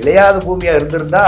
விளையாத பூமியாக இருந்திருந்தா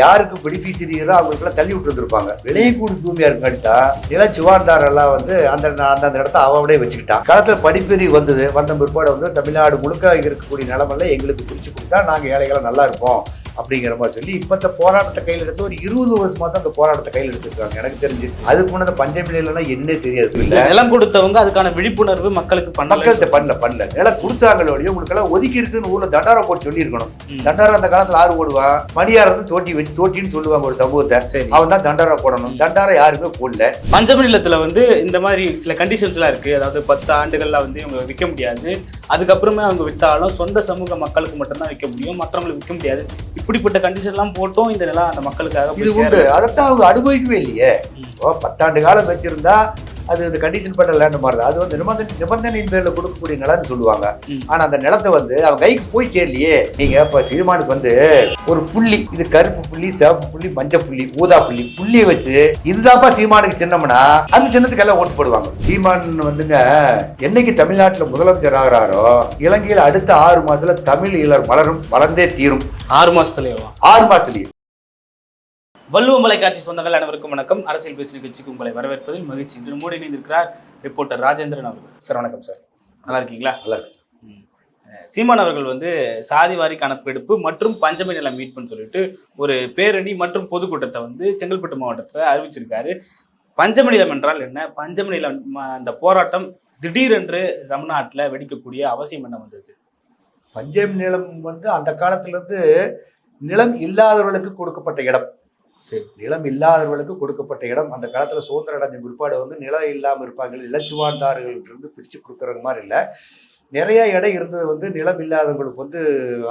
யாருக்கு பெனிஃபிஷரியரோ அவங்களுக்குலாம் தள்ளி விட்டுருந்துருப்பாங்க விளையக்கூடிய பூமியாக இருக்காட்டா நில சுவார்தார் எல்லாம் வந்து அந்த அந்த இடத்த அவனே வச்சுக்கிட்டான். காலத்தில் படிப்பெறி வந்தது. வந்த பிற்பாடு வந்து தமிழ்நாடு முழுக்க இருக்கக்கூடிய நிலமெல்லாம் எங்களுக்கு பிடிச்சி கொடுத்தா நாங்கள் ஏழைகளாக நல்லா இருப்போம். அப்படிங்கிற மாதிரி சொல்லி இப்போ இந்த போராட்டத்தை கையில் எடுத்து ஒரு இருபது வருஷமா தான் அந்த போராட்டத்தை கையில் எடுத்துருக்காங்க. எனக்கு தெரிஞ்சு. அதுக்கு முன்னாடி பஞ்சமி நிலையெல்லாம் என்ன தெரியாது. இல்ல? நிலம் கொடுத்தவங்க அதுக்கான விழிப்புணர்வு மக்களுக்கு பண்ணல. மக்கள்கிட்ட பண்ணல பண்ணல. நிலம் கொடுத்தாங்களோடய உங்களுக்கு எல்லாம் ஒதுக்கி இருக்குன்னு ஊர்ல தண்டாரம் போட்டு சொல்லியிருக்கணும். தண்டாரம் அந்த காலத்துல ஆறு போடுவான் மணியார் வந்து தோட்டி வச்சு தோட்டின்னு சொல்லுவாங்க ஒரு சமூகத்தை. அவன் தான் தண்டாரம் போடணும். தண்டாரம் யாருமே போடல. பஞ்சமி நிலத்துல வந்து இந்த மாதிரி சில கண்டிஷன்ஸ்லாம் இருக்கு. அதாவது பத்து ஆண்டுகள்ல வந்து இவங்க விற்க முடியாது. அதுக்கப்புறமே அவங்க வித்தாலும் சொந்த சமூக மக்களுக்கு மட்டும்தான் விற்க முடியும். மற்றவங்களுக்கு விற்க முடியாது. இப்படிப்பட்ட கண்டிஷன் எல்லாம் போட்டும் இந்த நிலம் அந்த மக்களுக்காக இது. உண்டு. அதைத்தான் அவங்க அனுபவிக்கவே இல்லையே. பத்தாண்டு காலம் வச்சிருந்தா அது இந்த கண்டிஷன் பண்ற லேண்ட் மாதிரி. அது வந்து நிபந்தனை நிபந்தனையின் பேர்ல கொடுக்கக்கூடிய நிலம்னு சொல்லுவாங்க. ம். ஆனா அந்த நிலத்தை வந்து அவன் கைக்கு போய் சேரலையே. நீங்க இப்ப சீமானுக்கு வந்து ஒரு புள்ளி இது கருப்பு புள்ளி சிவப்பு புள்ளி மஞ்சள் புள்ளி ஊதா புள்ளி புள்ளியை வச்சு இதுதான்ப்பா சீமானுக்கு சின்னம்னா அந்த சின்னத்துக்கு எல்லாம் ஓட்டு போடுவாங்க. சீமான் வந்துங்க என்னைக்கு தமிழ்நாட்டுல முதலமைச்சர் ஆகிறாரோ இலங்கையில அடுத்த ஆறு மாதத்துல தமிழ் இளர் மலரும் வளர்ந்தே தீரும். ஆறு மாசத்துலயேவா? ஆறு மாசத்துலயே. வள்ளுவ மலைக்காட்சி சொந்தங்கள் அனைவருக்கும் வணக்கம். அரசியல் பேசு நிகழ்ச்சிக்கு உங்களை வரவேற்பதில் மகிழ்ச்சி. இன்று மூடி இணைந்திருக்கிறார் ரிப்போர்ட்டர் ராஜேந்திரன் அவர்கள். சார் வணக்கம் சார். நல்லா இருக்கீங்களா? நல்லா இருக்கு சார். சீமான் அவர்கள் வந்து சாதிவாரி கணக்கெடுப்பு மற்றும் பஞ்சமி நிலம் மீட்புன்னு சொல்லிட்டு ஒரு பேரணி மற்றும் பொதுக்கூட்டத்தை வந்து செங்கல்பட்டு மாவட்டத்தில் அறிவிச்சிருக்காரு. பஞ்சமி நிலம் என்றால் என்ன? பஞ்சமி நிலம் அந்த போராட்டம் திடீரென்று தமிழ்நாட்டில் வெடிக்கக்கூடிய அவசியம் என்ன வந்தது? பஞ்சம் நிலம் வந்து அந்த காலத்துல இருந்து நிலம் இல்லாதவர்களுக்கு கொடுக்கப்பட்ட இடம். சரி நிலம் இல்லாதவர்களுக்கு கொடுக்கப்பட்ட இடம். அந்த காலத்துல சுதந்திரம் அடைஞ்ச பிற்பாடு வந்து நிலம் இல்லாமல் இருப்பாங்க இலச்சுவார்ந்தார்கள்ட்ட இருந்து பிரிச்சு கொடுக்குற மாதிரி இல்லை. நிறைய இடம் இருந்தது வந்து நிலம் இல்லாதவங்களுக்கு வந்து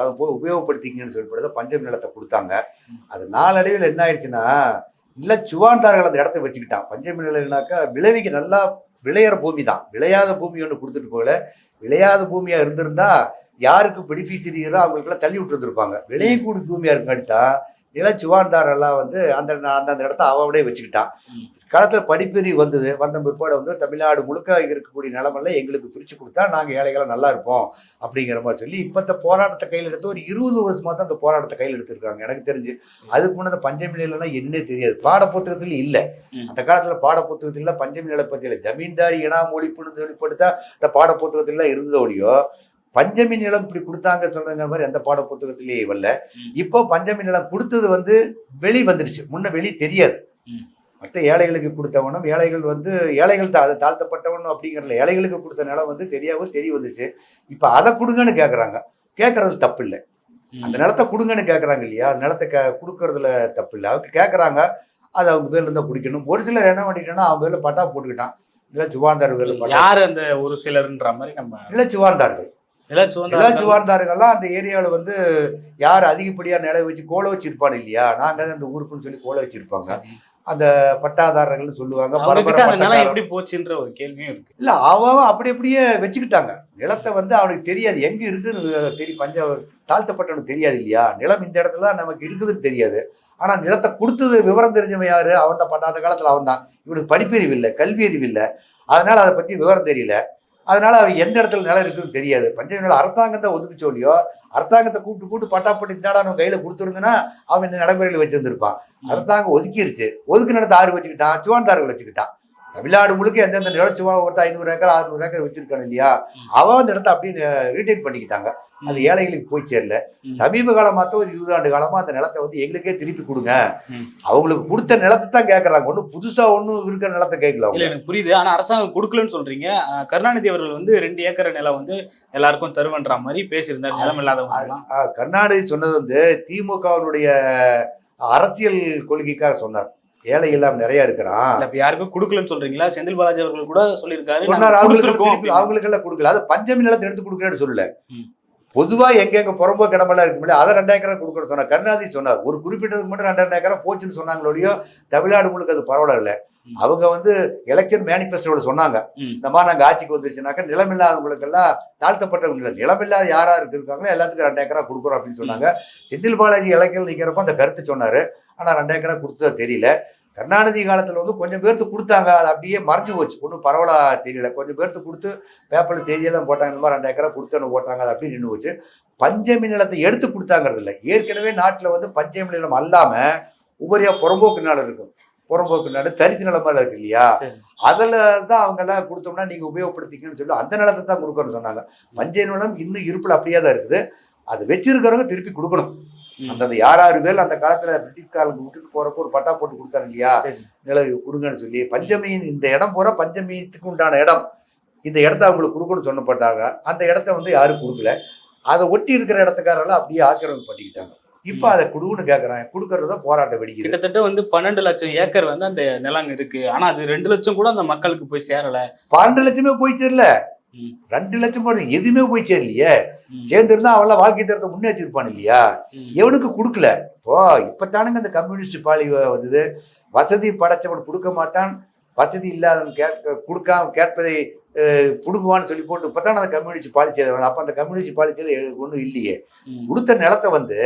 அதை போய் உபயோகப்படுத்திங்கன்னு சொல்லப்படுது பஞ்சம் நிலத்தை கொடுத்தாங்க. அது நாளடைவில் என்ன ஆயிடுச்சுன்னா நிலச்சுவார்ந்தார்கள் அந்த இடத்த வச்சுக்கிட்டான். பஞ்சமி நிலைனாக்கா விளைவிக்கு நல்லா விளையிற பூமி தான். விளையாத பூமி ஒன்று கொடுத்துட்டு போகல. விளையாத பூமியா இருந்திருந்தா யாருக்கு பெனிஃபிஷரியரோ அவங்களுக்கெல்லாம் தள்ளி விட்டுருந்துருப்பாங்க. விளையக்கூடிய பூமியா தான் நிலச்சுவார்ந்தார் எல்லாம் வந்து அந்த அந்த அந்த இடத்த அவனே வச்சுக்கிட்டான். ம். காலத்துல படிப்பெறி வந்தது. வந்த பிற்பாடு வந்து தமிழ்நாடு முழுக்க இருக்கக்கூடிய நிலமெல்லாம் எங்களுக்கு பிரிச்சு கொடுத்தா நாங்க ஏழைகளை நல்லா இருப்போம் அப்படிங்கிற மாதிரி சொல்லி இப்ப இந்த போராட்டத்தை கையில் எடுத்து ஒரு இருபது வருஷமா தான் அந்த போராட்டத்தை கையில் எடுத்திருக்காங்க. எனக்கு தெரிஞ்சு அதுக்கு முன்னாடி பஞ்சமி நிலைலாம் என்ன தெரியாது. பாட புத்தகத்துல இல்ல. அந்த காலத்துல பாட புத்தகத்துல பஞ்சமி நிலை இல்லை ஜமீன்தாரி இனாம் ஒழிப்புன்னு சொல்லிப்படுத்தா இந்த பாட புத்தகத்துல இருந்ததோ ஒழியோ பஞ்சமி நிலம் இப்படி கொடுத்தாங்க சொல்றங்கிற மாதிரி எந்த பாட புத்தகத்திலேயே வரல. இப்போ பஞ்சமி நிலம் கொடுத்தது வந்து வெளி வந்துருச்சு முன்ன வெளி தெரியாது. மற்ற ஏழைகளுக்கு கொடுத்தவனும் ஏழைகள் வந்து ஏழைகள் தா- அது தாழ்த்தப்பட்டவனும் அப்படிங்கிறல ஏழைகளுக்கு கொடுத்த நிலம் வந்து தெரியாம தெரிய வந்துச்சு. இப்போ அதை கொடுங்கன்னு கேட்குறாங்க கேட்கறது தப்பு இல்லை அந்த நிலத்தை கொடுங்கன்னு கேட்குறாங்க இல்லையா? அந்த நிலத்தை கே கொடுக்கறதுல தப்பு இல்லை அவங்க கேட்குறாங்க அது அவங்க பேர்ல இருந்தா பிடிக்கணும் ஒரு சிலர் என்ன பண்ணிட்டான்னா அவன் பேர்ல பட்டா போட்டுக்கிட்டான். இல்லை பேர்ல பட்டா யார் அந்த ஒரு சிலர்ன்ற மாதிரி நம்ம இல்லை சுவார்ந்தார்கள் எல்லா நிலச்சுவந்த சுவார்ந்தார்கள்லாம் அந்த ஏரியாவில் வந்து யார் அதிகப்படியாக நிலை வச்சு கோலை வச்சிருப்பாங்க இல்லையா? நாங்கள் அந்த ஊருக்குன்னு சொல்லி கோலை வச்சிருப்பாங்க. அந்த பட்டாதாரர்கள்னு சொல்லுவாங்க எப்படி போச்சுன்ற ஒரு கேள்வியும் இருக்கு. இல்லை அவன் அப்படி அப்படியே வச்சுக்கிட்டாங்க. நிலத்தை வந்து அவனுக்கு தெரியாது. எங்க இருக்குன்னு தெரியும் பஞ்ச தாழ்த்தப்பட்டவனுக்கு தெரியாது இல்லையா? நிலம் இந்த இடத்துல நமக்கு இருக்குதுன்னு தெரியாது. ஆனா நிலத்தை கொடுத்தது விவரம் தெரிஞ்சவன் யாரு? அவன் தான். பட்டாத காலத்துல அவன் தான். இவனுக்கு படிப்பறிவு இல்லை கல்வி அறிவு இல்லை. அதனால அதை பத்தி விவரம் தெரியல. அதனால அவன் எந்த இடத்துல நிலம் இருக்குன்னு தெரியாது. பஞ்சமி நிலம் அரசாங்கத்தை ஒதுக்கு சொல்லியோ அரசாங்கத்தை கூப்பிட்டு கூப்பிட்டு பட்டா போட்டு இந்தாடா அவன் கையில கொடுத்துருங்கன்னா அவன் இந்த நடைமுறையில் வச்சிருந்திருப்பான். அரசாங்கம் ஒதுக்கிருச்சு. ஒதுக்கு நிலத்தை ஆறு வச்சுக்கிட்டான் சுவான்தார்கள் வச்சுக்கிட்டான். தமிழ்நாடு முழுக்க எந்தெந்த நிலச்சுவா ஒருத்தர் ஐநூறு ஏக்கர் அறுநூறு ஏக்கர் வச்சிருக்கானு இல்லையா? அவன் அந்த இடத்த அப்படியே ரீட்டைன் பண்ணிக்கிட்டாங்க. அது ஏழைகளுக்கு போய் சேரல. சமீப காலமாத்த ஒரு இருபது ஆண்டு காலமா அந்த நிலத்தை வந்து எங்களுக்கே திருப்பி கொடுங்க. அவங்களுக்கு கொடுத்த நிலத்தை தான் கேட்கறாங்க ஒன்றும் புதுசா ஒன்றும் இருக்கிற நிலத்தை கேட்கல இல்ல எனக்கு புரியுது. ஆனா அரசாங்கம் கொடுக்கலன்னு சொல்றீங்க. அஹ் கருணாநிதி அவர்கள் வந்து ரெண்டு ஏக்கர் நிலம் வந்து எல்லாருக்கும் தருவன்ற மாதிரி பேசியிருந்தார். நிலம் இல்லாதவங்க கருணாநிதி சொன்னது வந்து திமுகவினுடைய அரசியல் கொள்கைக்காக சொன்னார். ஏழை எல்லாம் நிறைய இருக்கிறான். இப்ப யாருக்கும் கொடுக்கலன்னு சொல்றீங்களா? செந்தில் பாலாஜி அவர்கள் கூட சொல்லியிருக்காரு. அவங்களுக்கு அவங்களுக்கு எல்லாம் கொடுக்கல. அது பஞ்சமி நிலத்தை எடுத்து கொடுக்குறேன்னு சொல்லல. ம். பொதுவா எங்க எங்க புறம்போ கிடமெல்லாம் இருக்குமில்ல அதை ரெண்டாயிரம் ஏக்கரா கொடுக்குற சொன்னார். கருணாநிதி சொன்னார். ஒரு குறிப்பிட்டதுக்கு மட்டும் ரெண்டாயிரம் ஏக்கரா போச்சுன்னு சொன்னாங்களோடையோ தமிழ்நாடு முழுக்க அது பரவாயில்ல இல்ல. அவங்க வந்து எலெக்ஷன் மேனிஃபெஸ்டோல சொன்னாங்க. இந்த மாதிரி நாங்க ஆட்சிக்கு வந்துருச்சுனாக்கா நிலம் இல்லாதவங்களுக்கெல்லாம் தாழ்த்தப்பட்டவங்க இல்லை. நிலம் இல்லாத யாரா இருக்காங்களோ எல்லாத்துக்கும் ரெண்டு ஏக்கரா கொடுக்குறோம் அப்படின்னு சொன்னாங்க. செந்தில் பாலாஜி எலெக்ஷன் நிக்கிறப்ப அந்த கருத்து சொன்னாரு. ஆனா ரெண்டு ஏக்கரா கொடுத்ததா தெரியல. கருணாநிதி காலத்துல வந்து கொஞ்சம் பேர்த்து கொடுத்தாங்க. அது அப்படியே மறைஞ்சு போச்சு. ஒன்றும் பரவலா தெரியல. கொஞ்சம் பேர்த்து கொடுத்து பேப்பர்ல செய்தியெல்லாம் போட்டாங்க. இந்த மாதிரி ரெண்டு ஏக்கரா கொடுத்தோன்னு போட்டாங்க. அது அப்படியே நின்று போச்சு. பஞ்சமி நிலத்தை எடுத்து கொடுத்தாங்கிறது இல்லை. ஏற்கனவே நாட்டில் வந்து பஞ்சமி நிலம் அல்லாம உபரியா புறம்போக்கு நிலம் இருக்கும். புறம்போக்கு நிலம் தரிசு நிலமெல்லாம் இருக்கு இல்லையா. அதில் தான் அவங்க எல்லாம் கொடுத்தோம்னா நீங்க உபயோகப்படுத்திக்கணும்னு சொல்லி அந்த நிலத்தை தான் கொடுக்கணும்னு சொன்னாங்க. பஞ்சை நிலம் இன்னும் இருப்பில் அப்படியே தான் இருக்குது. அது வச்சிருக்கிறவங்க திருப்பி கொடுக்கணும். அந்தந்த யார் யாரு பேர் அந்த காலத்துல பிரிட்டிஷ்காரங்க விட்டுட்டு போறப்போ ஒரு பட்டா போட்டு கொடுத்தாங்க இல்லையா? சரி. நில கொடுங்கன்னு சொல்லி பஞ்சமியின் இந்த இடம் பூரா பஞ்சமியத்துக்கு உண்டான இடம். இந்த இடத்த அவங்களுக்கு கொடுக்கணும்னு சொன்னப்பட்டாங்க. அந்த இடத்த வந்து யாரும் கொடுக்கல. அதை ஒட்டி இருக்கிற இடத்துக்காரெல்லாம் அப்படியே ஆக்கிரமிப்பு பண்ணிக்கிட்டாங்க. இப்போ அதை கொடுன்னு கேட்குறாங்க கொடுக்கறத போராட்டம் வெடிக்குது. கிட்டத்தட்ட வந்து பன்னெண்டு லட்சம் ஏக்கர் வந்து அந்த நிலம் இருக்கு. ஆனா அது ரெண்டு லட்சம் கூட அந்த மக்களுக்கு போய் சேரல. பன்னெண்டு லட்சமே போய் சேரல ம். ரெண்டு லட்சம் கூட எதுவுமே போய் சேரலையே. சேர்ந்திருந்தா அவெல்லாம் வாழ்க்கை தரத்தை முன்னேற்றிருப்பான் இல்லையா ம். எவனுக்கு கொடுக்கல? இப்போ இப்பத்தானுங்க இந்த கம்யூனிஸ்ட் பாலி வந்தது. வசதி படைச்சவன் கொடுக்க மாட்டான். வசதி இல்லாதவன் கேட்க கொடுக்காம கேட்பதை புடுங்குவான்னு சொல்லி போட்டு இப்பத்தான அந்த கம்யூனிஸ்ட் பாலிசி அப்போ அந்த கம்யூனிஸ்ட் பாலிசியில் ஒன்றும் இல்லையே. கொடுத்த நிலத்தை வந்து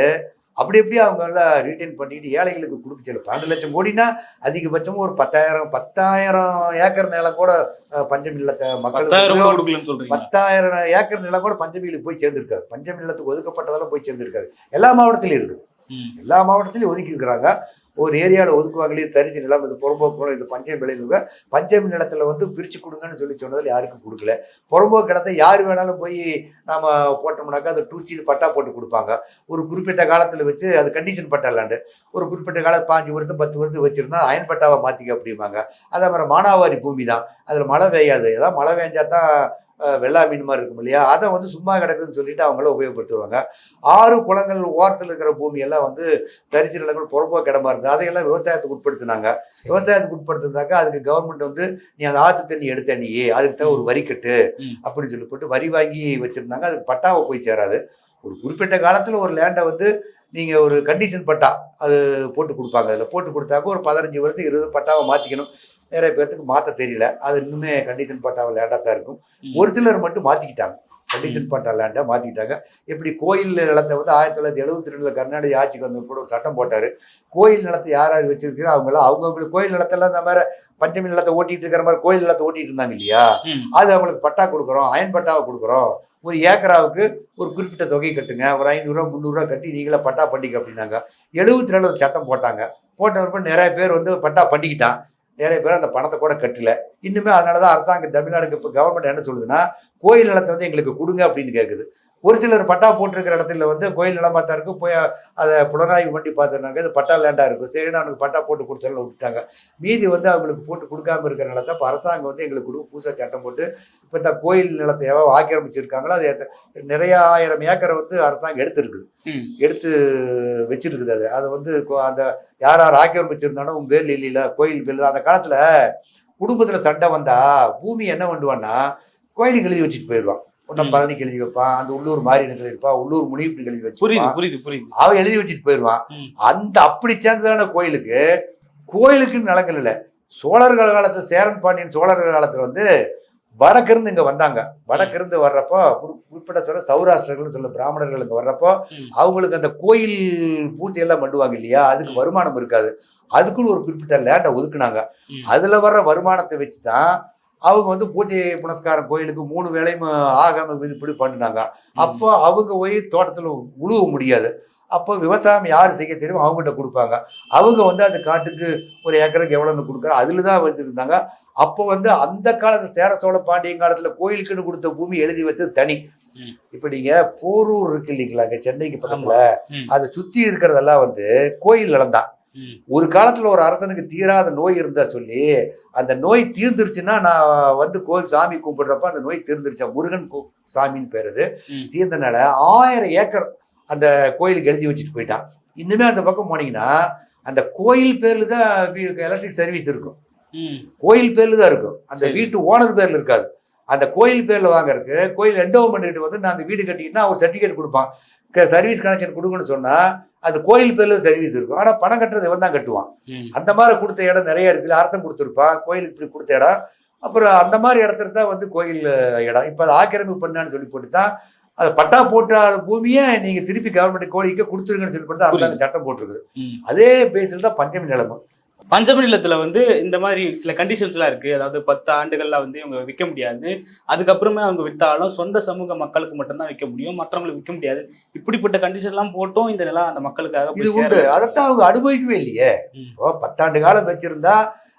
அப்படி அவங்க எல்லாம் ரீட்டைன் பண்ணிட்டு ஏழைகளுக்கு கொடுக்கல பன்னெண்டு லட்சம் கோடினா அதிகபட்சமும் ஒரு பத்தாயிரம் பத்தாயிரம் ஏக்கர் நிலம் கூட பஞ்சம் இல்லத்தை மக்களுக்கு பத்தாயிரம் ஏக்கர் நிலம் கூட பஞ்சமிகளுக்கு போய் சேர்ந்திருக்காது. பஞ்சமி நிலத்துக்கு ஒதுக்கப்பட்டதெல்லாம் போய் சேர்ந்திருக்காது. எல்லா மாவட்டத்திலையும் இருக்குது. எல்லா மாவட்டத்திலையும் ஒதுக்கி இருக்கிறாங்க. ஒரு ஏரியாவில் ஒதுக்குவாங்களே தரிசு நிலம் இது புறம்போக்கு நிலம் இது பஞ்சமி விளைவுங்க பஞ்சமி நிலத்தில் வந்து பிரித்து கொடுங்கன்னு சொல்லி சொன்னதில் யாருக்கும் கொடுக்கல. புறம்போக்கு நிலத்தை யார் வேணாலும் போய் நாம் போட்டோம்னாக்கா அது டூச்சின்னு பட்டா போட்டு கொடுப்பாங்க. ஒரு குறிப்பிட்ட காலத்தில் வச்சு அது கண்டிஷன் பட்டா இல்லாண்டு. ஒரு குறிப்பிட்ட காலம் பாஞ்சு வருஷம் பத்து வருஷம் வச்சுருந்தா அயன் பட்டாவை மாற்றிக்க அப்படிம்பாங்க. அதே மாதிரி மானாவாரி பூமி தான். அதில் மழை பெய்யாது. ஏதாவது மழை பெஞ்சா தான் வெள்ளா மீன் மாதிரி இருக்கும் இல்லையா? அதை வந்து சும்மா கிடக்குதுன்னு சொல்லிட்டு அவங்கள உபயோகப்படுத்துவாங்க ஆறு குளங்கள் ஓரத்தில் இருக்கிற பூமி எல்லாம் வந்து தரிசு நிலங்கள் புறம்போக்கு இடமா இருந்தது. அதையெல்லாம் விவசாயத்துக்கு உட்படுத்தினாங்க. விவசாயத்துக்கு உட்படுத்தினாக்கா அதுக்கு கவர்மெண்ட் வந்து நீ அந்த ஆற்று தண்ணி எடுத்த நீ அதுக்கு தான் ஒரு வரி கட்டு. அப்படின்னு சொல்லி போட்டு வரி வாங்கி வச்சிருந்தாங்க. அதுக்கு பட்டாவை போய் சேராது. ஒரு குறிப்பிட்ட காலத்தில் ஒரு லேண்டை வந்து நீங்கள் ஒரு கண்டிஷன் பட்டா அது போட்டு கொடுப்பாங்க. அதில் போட்டு கொடுத்தாக்க ஒரு பதினஞ்சு வருஷம் இருபது பட்டாவை மாற்றிக்கணும் நிறைய பேர்த்துக்கு மாற்ற தெரியல. அது இன்னுமே கண்டிஷன் பட்டாவை லேண்டாக தான் இருக்கும். ஒரு சிலர் மட்டும் மாற்றிக்கிட்டாங்க கண்டிஷன் பட்டா லேண்டை மாற்றிக்கிட்டாங்க இப்படி கோயில் நிலத்தை வந்து ஆயிரத்தி தொள்ளாயிரத்தி எழுபத்தி ரெண்டில் கர்நாடக ஆட்சிக்கு வந்த கூட ஒரு சட்டம் போட்டார். கோயில் நிலத்தை யார் யார் வச்சிருக்கிறோ அவங்களாம் அவங்கவுங்களுக்கு கோயில் நிலத்தெல்லாம் இந்த மாதிரி பஞ்சமி நிலத்தை ஓட்டிட்டு இருக்கிற மாதிரி கோயில் நிலத்தை ஓட்டிட்டு இருந்தாங்க இல்லையா. அது அவங்களுக்கு பட்டா கொடுக்குறோம் அயன் பட்டாவை கொடுக்குறோம். ஒரு ஏக்கராவுக்கு ஒரு குறிப்பிட்ட தொகை கட்டுங்க. ஒரு ஐநூறுரூவா முந்நூறுரூவா கட்டி நீங்களே பட்டா பண்ணிக்க அப்படின்னாங்க. எழுபத்தி ரெண்டு சட்டம் போட்டாங்க. போட்ட பிறகு நிறைய பேர் வந்து பட்டா பண்ணிக்கிட்டான் நிறைய பேர் அந்த பணத்தை கூட கட்டல. இன்னுமே அதனால தான் அரசாங்கம் தமிழ்நாடுக்கு இப்போ கவர்மெண்ட் என்ன சொல்லுதுன்னா கோயில் நிலத்தை வந்து எங்களுக்கு கொடுங்க அப்படின்னு கேட்குது ஒரு சிலர் பட்டா போட்டிருக்கிற இடத்துல வந்து கோயில் நிலமா தான் இருக்கும் போய் அதை புலனாய்வு பண்ணி பார்த்துருந்தாங்க. இது பட்டா லேண்டாக இருக்கும். சரி அவனுக்கு பட்டா போட்டு கொடுத்தல விட்டுட்டாங்க. மீதி வந்து அவங்களுக்கு போட்டு கொடுக்காம இருக்கிற நிலத்தை இப்போ அரசாங்கம் வந்து எங்களுக்கு கொடுக்க புதுசாக சட்டம் போட்டு இப்போ இந்த கோயில் நிலத்தை எவ்வளோ ஆக்கிரமிச்சிருக்காங்களோ அது நிறைய ஆயிரம் ஏக்கரை வந்து அரசாங்கம் எடுத்திருக்குது. எடுத்து வச்சிருக்குது அது. அதை வந்து அந்த யார் யார் ஆக்கிரமிச்சிருந்தானோ உன் பேர்ல இல்லையில கோயில் பேர்ல அந்த காலத்துல குடும்பத்துல சண்டை வந்தா பூமி என்ன பண்ணுவான்னா கோயிலுக்கு எழுதி வச்சுட்டு போயிடுவான் ம். பழனிக்கு எழுதி வைப்பான் அந்த உள்ளூர் மாரியனுக்கு எழுதி வைப்பான் உள்ளூர் முனிவுக்கு எழுதி புரியுது வச்சிருப்பான் புரியுது புரியுது அவன் எழுதி வச்சுட்டு போயிடுவான். அந்த அப்படி சேர்ந்ததான கோயிலுக்கு கோயிலுக்குன்னு நிலங்கள் இல்லை சோழர்கள் காலத்துல சேரன் பாண்டியன் சோழர்கள் காலத்துல வந்து வடக்கிருந்து இங்க வந்தாங்க வடக்கிருந்து வர்றப்போ குறி- குறிப்பிட்ட சொல்ல சௌராஷ்டிரர்கள் சொல்ல பிராமணர்கள் இங்க வர்றப்போ. அவங்களுக்கு அந்த கோயில் பூஜை எல்லாம் பண்ணுவாங்க இல்லையா அதுக்கு. வருமானம் இருக்காது அதுக்குன்னு ஒரு குறிப்பிட்ட லேண்டை ஒதுக்குனாங்க. அதுல வர்ற வருமானத்தை வச்சு தான் அவங்க வந்து பூஜை புனஸ்காரம் கோயிலுக்கு மூணு வேளையும் ஆகாம இப்படி பண்ணினாங்க. அப்போ அவங்க போய் தோட்டத்தில் உழுவ முடியாது. அப்போ விவசாயம் யார் செய்ய தெரியும் அவங்ககிட்ட கொடுப்பாங்க. அவங்க வந்து அந்த காட்டுக்கு ஒரு ஏக்கருக்கு எவ்வளோன்னு கொடுக்குறோம் அதில் தான் வச்சுருந்தாங்க அப்போ வந்து அந்த காலத்தில் சேர சோழ பாண்டியன் காலத்தில் கோயிலுக்குன்னு கொடுத்த பூமி எழுதி வச்சது தனி. இப்போ நீங்கள் போரூர் இருக்கு இல்லைங்களா சென்னைக்கு பக்கத்தில். அதை சுற்றி இருக்கிறதெல்லாம் வந்து கோயில் நிலம் தான். ம். ஒரு காலத்துல ஒரு அரசனுக்கு தீராத நோய் இருந்தா சொல்லி அந்த நோய் தீர்ந்துருச்சுன்னா நான் வந்து கோயில் சாமி கும்பிடுறப்ப அந்த நோய் தீர்ந்துருச்சா? முருகன் சாமின்னு பேர் அது. ம். தீர்ந்தனால ஆயிரம் ஏக்கர் அந்த கோயிலுக்கு எழுதி வச்சுட்டு போயிட்டான். இன்னுமே அந்த பக்கம் போனீங்கன்னா அந்த கோயில் பேர்ல தான் எலக்ட்ரிக் சர்வீஸ் இருக்கும். கோயில் பேர்ல தான் இருக்கும். அந்த. வீட்டு ஓனர் பேர்ல இருக்காது. அந்த கோயில் பேர்ல வாங்கறதுக்கு கோயில் என்டோமெண்ட் வந்து நான் அந்த வீடு கட்டிக்கிட்டா ஒரு சர்டிஃபிகேட் கொடுப்பான். சர்வீஸ் கனெக்ஷன் கொடுங்கன்னு சொன்னா அது கோயில் பேர்ல சர்வீஸ் இருக்கும். ஆனா பணம் கட்டுறது இவன் தான் கட்டுவான். அந்த மாதிரி கொடுத்த இடம் நிறைய இருக்குது அரசன் கொடுத்துருப்பான். கோயிலுக்கு இப்படி கொடுத்த இடம். அப்புறம் அந்த மாதிரி இடத்துல தான் வந்து கோயில் இடம். இப்போ அதை ஆக்கிரமிப்பு பண்ணான்னு சொல்லி போட்டு தான் அது பட்டா போட்ட அந்த பூமியை நீங்க திருப்பி கவர்மெண்ட் கோழிக்கு கொடுத்துருங்கன்னு சொல்லி போட்டு தான் அரசாங்கம் சட்டம் போட்டிருக்குது. அதே பேஸில் தான் பஞ்சமி நிலமும். பஞ்சமி நிலத்துல வந்து இந்த மாதிரி சில கண்டிஷன்ஸ்லாம் இருக்கு. அதாவது பத்து ஆண்டுகள்ல வந்து இவங்க விற்க முடியாது. அதுக்கப்புறமே அவங்க வித்தாலும் சொந்த சமூக மக்களுக்கு மட்டும்தான் விற்க முடியும். மற்றவங்களுக்கு விற்க முடியாது. இப்படிப்பட்ட கண்டிஷன் எல்லாம் போட்டும் இந்த நிலம் அந்த மக்களுக்காக இது உண்டு. அதைத்தான் அவங்க அனுபவிக்கவே இல்லையே. இப்போ பத்தாண்டு காலம் வச்சிருந்தா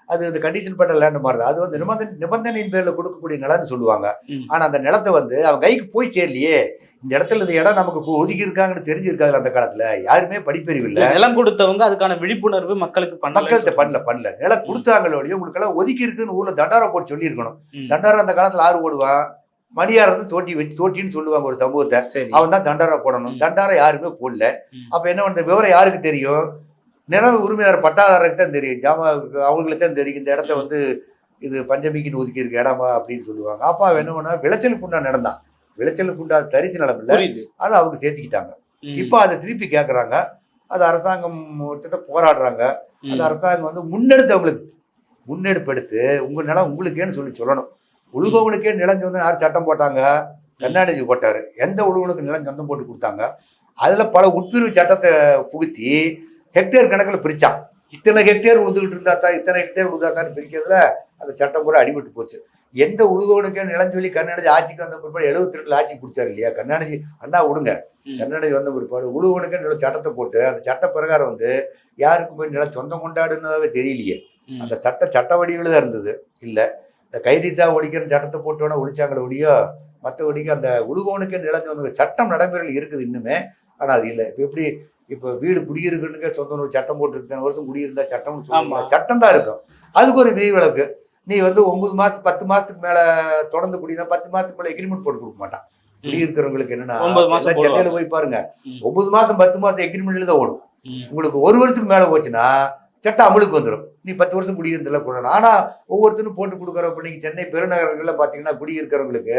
அது இந்த கண்டிஷன் பட்ட லேண்ட் மாதிரி தான். அது வந்து நிபந்தனை நிபந்தனையின் பேர்ல கொடுக்கக்கூடிய நிலம்னு சொல்லுவாங்க. ம். ஆனா அந்த நிலத்தை வந்து அவன் கைக்கு போய் சேரலையே. இந்த இடத்துல இந்த இடம் நமக்கு ஒதுக்கி இருக்காங்கன்னு தெரிஞ்சிருக்காது அந்த காலத்துல. யாருமே படிப்பறிவு இல்ல நிலம் கொடுத்தவங்க அதுக்கான விழிப்புணர்வு மக்களுக்கு மக்கள்கிட்ட பண்ணல பண்ணல. பண்ணல நிலம் கொடுத்தாங்களோடய உங்களுக்கு எல்லாம் ஒதுக்கி இருக்குன்னு ஊர்ல தண்டாரம் போட்டு சொல்லியிருக்கணும். தண்டாரம் அந்த காலத்துல ஆறு ஓடுவான். மணியார் வந்து தோட்டி வச்சு தோட்டின்னு சொல்லுவாங்க ஒரு சமூகத்தை. அவன் தான் தண்டாரம் போடணும். தண்டாரம் யாருமே போடல. அப்ப என்ன பண்ண விவரம் யாருக்கு தெரியும்? நிலம் உரிமையாளர் பட்டாதாரருக்கு தான் தெரியும். ஜாமா அவங்களுக்கு தான் தெரியும். இந்த இடத்த வந்து இது பஞ்சமிக்குன்னு ஒதுக்கி இருக்க இடமா அப்படின்னு சொல்லுவாங்க. அப்பா என்ன பண்ணா விளைச்சலுக்கு உண்டான இடம் தான். விளைச்சலுக்கு உண்டான தரிசு நிலம் இல்ல அதை அவங்க சேர்த்துக்கிட்டாங்க. இப்போ அதை திருப்பி கேட்குறாங்க அது அரசாங்கம் கிட்ட போராடுறாங்க. அந்த அரசாங்கம் வந்து முன்னெடுத்து அவங்களுக்கு முன்னெடுப்பு எடுத்து உங்க நிலம் உங்களுக்கேன்னு சொல்லி சொல்லணும். உழுபவனுக்கே நிலம் சொந்தம் யார் சட்டம் போட்டாங்க? கருணாநிதி போட்டாரு. எந்த உழுவனுக்கு நிலம் சொந்தம் போட்டு கொடுத்தாங்க? அதுல பல உட்பிரிவு சட்டத்தை புகுத்தி ஹெக்டேர் கணக்குல பிரிச்சான். இத்தனை ஹெக்டேர் உழுதுகிட்டு இருந்தா தான் இத்தனை ஹெக்டேர் உழுதா தான் பிரிக்கிறதுல அந்த சட்டம் பூரா அடிபட்டு போச்சு. எந்த உழுதவனுக்கே நிலம் சொல்லி கருணாநிதி ஆட்சிக்கு வந்த பிற்பாடு எழுபத்தி ரெண்டுல ஆட்சி கொடுத்தாரு இல்லையா? கருணாநிதி அண்ணா விடுங்க. கருணாநிதி வந்த பிற்பாடு உழுவனுக்கே நில சட்டத்தை போட்டு அந்த சட்ட பிரகாரம் வந்து யாருக்கும் போய் நிலம் சொந்தம் கொண்டாடுனதாவே தெரியலையே. அந்த சட்ட சட்ட வடிவில் தான் இருந்தது. இல்ல. இந்த கைதிசா ஒழிக்கிற சட்டத்தை போட்டோன்னா ஒழிச்சாங்களே ஒழியோ மற்றபடிக்கு அந்த உழுவனுக்கே நிலம் சொந்த சட்டம் நடைமுறையில் இருக்குது இன்னுமே. ஆனா அது இல்லை. இப்போ எப்படி இப்போ வீடு குடியிருக்கணுக்கே சொந்த ஒரு சட்டம் போட்டு இத்தனை வருஷம் குடியிருந்தா. சொல்லுவாங்க. சட்டம் தான் இருக்கும். அதுக்கு ஒரு விதிவிலக்கு. நீ வந்து ஒன்பது மாசத்து பத்து மாசத்துக்கு மேல தொடர்ந்து குடினா பத்து மாசத்துக்கு மேல எக்ரிமெண்ட் போட்டு கொடுக்க மாட்டான். குடியிருக்கிறவங்களுக்கு என்னன்னா ஒன்பது மாசம் எல்லாம் சென்னையில போய் பாருங்க. ஒன்பது மாசம் பத்து மாசம் எக்ரிமெண்ட்ல தான் ஓடும். உங்களுக்கு ஒரு வருஷத்துக்கு மேல போச்சுன்னா சட்டம் அமலுக்கு வந்துடும் நீ பத்து வருஷம் குடியிருந்தல கூடணும் ஆனா ஒவ்வொருத்தரும் போட்டு கொடுக்குறப்ப நீங்க சென்னை பெருநகரங்கள்ல பாத்தீங்கன்னா குடியிருக்கிறவங்களுக்கு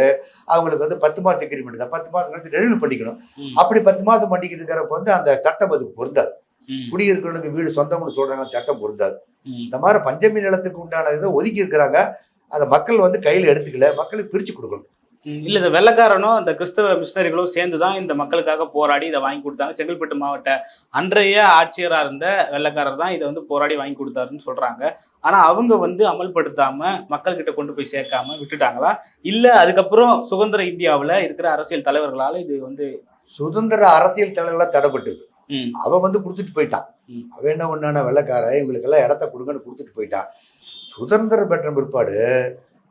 அவங்களுக்கு வந்து பத்து மாசம் எக்ரிமெண்ட் தான். பத்து மாசம் கழிச்சு ரெனியூல் பண்ணிக்கணும். அப்படி பத்து மாசம் பண்ணிக்கிட்டு இருக்கிறப்ப வந்து அந்த சட்டம் அதுக்கு பொருந்தாது. குடியிருக்கிறவனுக்கு வீடு சொந்தம்னு சொல்றாங்க சட்டம் பொருந்தாது. இந்த மாதிரி பஞ்சமி நிலத்துக்கு உண்டான இதை ஒதுக்கி இருக்கிறாங்க. அதை மக்கள் வந்து கையில் எடுத்துக்கல. மக்களுக்கு பிரிச்சு கொடுக்கணும். இல்ல இந்த வெள்ளக்காரனும் இந்த கிறிஸ்தவ மிஷினரிகளும் சேர்ந்து தான் இந்த மக்களுக்காக போராடி இதை வாங்கி கொடுத்தாங்க. செங்கல்பட்டு மாவட்ட அன்றைய ஆட்சியரா இருந்த வெள்ளக்காரர் தான் இதை வந்து போராடி வாங்கி கொடுத்தாருன்னு சொல்றாங்க. ஆனா அவங்க வந்து அமல்படுத்தாம மக்கள் கிட்ட கொண்டு போய் சேர்க்காம விட்டுட்டாங்களா? இல்ல அதுக்கப்புறம் சுதந்திர இந்தியாவுல இருக்கிற அரசியல் தலைவர்களால இது வந்து சுதந்திர அரசியல் தலைவர்களாக தடைப்பட்டது. அவன் வந்து கொடுத்துட்டு போயிட்டான். அவன் என்ன பண்ணான வெள்ளைக்காரன் இவங்களுக்கெல்லாம் இடத்த கொடுங்கன்னு கொடுத்துட்டு போயிட்டான் சுதந்திரம் பெற்ற பிற்பாடு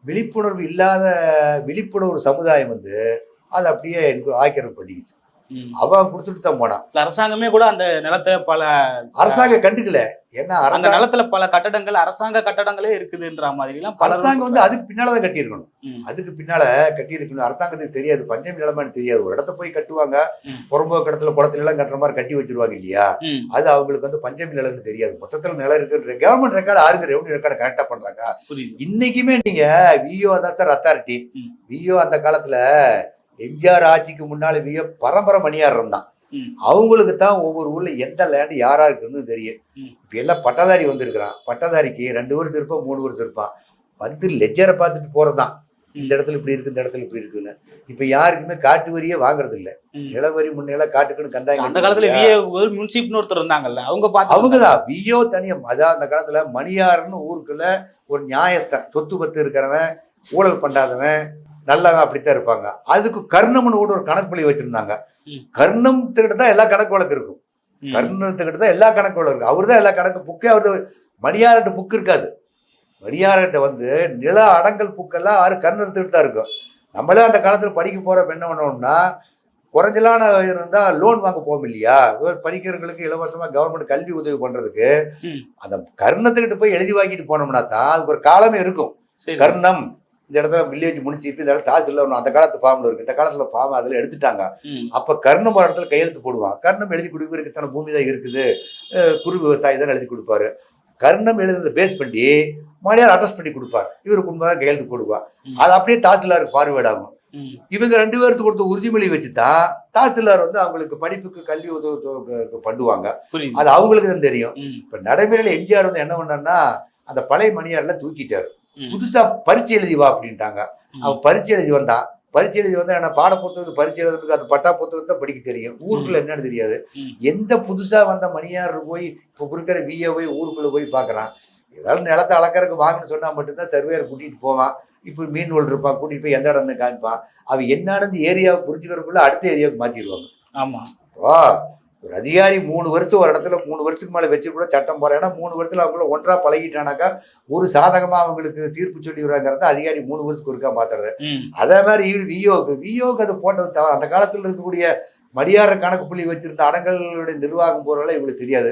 விழிப்புணர்வு இல்லாத விழிப்புணர்வு சமுதாயம் வந்து அதை அப்படியே எனக்கு ஆக்கிரமிப்பு பண்ணிக்கிச்சு. அவன் கொடுத்துட்டு தான் போனான். அரசாங்கமே கூட அந்த நிலத்துல பல அரசாங்கம் கண்டுக்கல. ஏன்னா அந்த நிலத்துல பல கட்டடங்கள் அரசாங்க கட்டடங்களே இருக்குதுன்ற மாதிரி எல்லாம் அரசாங்கம் வந்து அதுக்கு பின்னாலதான் கட்டியிருக்கணும். ம். அதுக்கு பின்னால கட்டியிருக்கணும். அரசாங்கத்துக்கு தெரியாது. பஞ்சமி நிலமான்னு தெரியாது. ஒரு இடத்த போய் கட்டுவாங்க. புறம்போக்கு இடத்துல குளத்துல எல்லாம் கட்டுற மாதிரி கட்டி வச்சிருவாங்க இல்லையா? அது அவங்களுக்கு வந்து பஞ்சமி நிலம்னு தெரியாது. மொத்தத்துல நிலம் இருக்கு கவர்மெண்ட் ரெக்கார்டு ஆறுங்க ரெவன்யூ ரெக்கார்டு கரெக்டா பண்றாங்க. இன்னைக்குமே நீங்க விஓ தான் சார் அத்தாரிட்டி. விஓ அந்த காலத்துல எம்ஜிஆர் ஆட்சிக்கு முன்னால விஓ பரம்பரை மணியார் இருந்தான். அவங்களுக்கு தான் ஒவ்வொரு ஊர்ல எந்த லேண்டு யாரா இருக்குன்னு தெரியும். இப்ப எல்லாம் பட்டதாரி வந்திருக்கிறான். பட்டதாரிக்கு ரெண்டு வருஷம் இருப்பான் மூணு வருஷம் இருப்பான் வந்து லெஜரை பார்த்துட்டு போறதுதான். இந்த இடத்துல இப்படி இருக்கு இந்த இடத்துல இப்படி இருக்குன்னு. இப்ப யாருக்குமே காட்டு வரியே வாங்குறது இல்ல. நிலவரி முன்னெல்லாம் காட்டுக்குன்னு கந்தாங்க அந்த காலத்துல முன்சிப்னு ஒருத்தர் இருந்தாங்கல்ல அவங்க பார்த்து அவங்கதான். வியோ தனியா அதான் அந்த காலத்துல மணியார்னு ஊருக்குள்ள ஒரு நியாயஸ்தன் சொத்து பத்து இருக்கிறவன் ஊழல் பண்ணாதவன் நல்லவன் அப்படித்தான் இருப்பாங்க. அதுக்கு கர்ணம்னு கூட ஒரு கணக்கு பள்ளி வச்சிருந்தாங்க. ம். கர்ணத்துக்கிட்ட தான் எல்லா கணக்கு வழக்கு இருக்கும். கர்ணத்துக்கிட்ட தான் எல்லா கணக்கு வழக்கு இருக்கும். அவர் தான் எல்லா கணக்கு புக்கே அவர் மணியார்கிட்ட புக் இருக்காது. மணியார்கிட்ட வந்து நில அடங்கல் புக்கெல்லாம் ஆறு கர்ணத்துக்கிட்ட தான் இருக்கும். நம்மளே அந்த காலத்துல படிக்க போறப்ப என்ன பண்ணோம்னா குறைஞ்சலான இருந்தா லோன் வாங்க போகும் இல்லையா? படிக்கிறவங்களுக்கு இலவசமா கவர்மெண்ட் கல்வி உதவி பண்றதுக்கு ம். அந்த கர்ணத்துக்கிட்ட போய் எழுதி வாங்கிட்டு போனோம்னா தான் அதுக்கு ஒரு காலமே இருக்கும். கர்ணம். இந்த இடத்துல வில்லேஜ் முனிசிபி இந்த இடத்துல தாசில்ல ஒன்று அந்த காலத்து ஃபார்ம்ல இருக்கு. இந்த காலத்துல ஃபார்ம் அதில் எடுத்துட்டாங்க. அப்ப கர்ணம் ஒரு இடத்துல கையெழுத்து போடுவான். கர்ணம் எழுதி கொடுப்பதற்கு இத்தனை பூமி தான் இருக்குது. குறு விவசாயி தான் எழுதி கொடுப்பாரு. கர்ணம் எழுதுனதை பேஸ் பண்ணி மணியார் அட்ரஸ் பண்ணி கொடுப்பார். இவருக்கு உண்மைதான் கையெழுத்து போடுவா. அது அப்படியே தாசில்தாருக்கு ஃபார்வேர்ட் ஆகும். ம், இவங்க ரெண்டு பேருக்கு கொடுத்த உறுதிமொழி வச்சு தான் தாசில்தார் வந்து அவங்களுக்கு படிப்புக்கு கல்வி உதவி பண்ணுவாங்க அது அவங்களுக்கு தான் தெரியும். இப்ப நடைமுறையில எம்ஜிஆர் வந்து என்ன பண்ணார்னா அந்த பழைய மணியார்ல தூக்கிட்டாரு. புதுசா பரீட்சை எழுதி வா அப்படின்ட்டாங்க. அவன் பரீட்சை எழுதி வந்தான். பரீட்சை எழுதி வந்து என்ன பாட புத்தகத்து பரீட்சை எழுதுறதுக்கு அந்த பட்டா புத்தகத்தை படிக்க தெரியும். ஊருக்குள்ள என்னன்னு தெரியாது. எந்த புதுசா வந்த மணியார் போய் இப்போ இருக்கிற விஏ போய் ஊருக்குள்ள போய் பார்க்கறான் ஏதாவது நிலத்தை அளக்கறதுக்கு வாங்கன்னு சொன்னா மட்டும்தான் சர்வேயர் கூட்டிட்டு போவான். இப்போ மீன் ஒல் இருப்பான். கூட்டிட்டு போய் எந்த இடம்னு காமிப்பான். அவன் என்னன்னு ஏரியாவை புரிஞ்சுக்கிறதுக்குள்ள அடுத்த ஏரியாவுக்கு மாத்திடுவாங்க. ஆமா. இப்போ ஒரு அதிகாரி மூணு வருஷம் ஒரு இடத்துல மூணு வருஷத்துக்கு மேலே வச்சு கூட சட்டம் போறேன். ஏன்னா மூணு வருஷத்துல அவங்கள ஒன்றா பழகிட்டானாக்கா ஒரு சாதகமா அவங்களுக்கு தீர்ப்பு சொல்லி விடுறாங்கிறத அதிகாரி மூணு வருஷத்துக்கு ஒருக்கா மாத்துறது அதே மாதிரி வியோக்கு வியோக்கு அது போட்டது தவிர அந்த காலத்தில் இருக்கக்கூடிய மடியார கணக்கு புள்ளி வச்சிருந்த அடங்கலுடைய நிர்வாகம் போறவங்கள இவங்களுக்கு தெரியாது.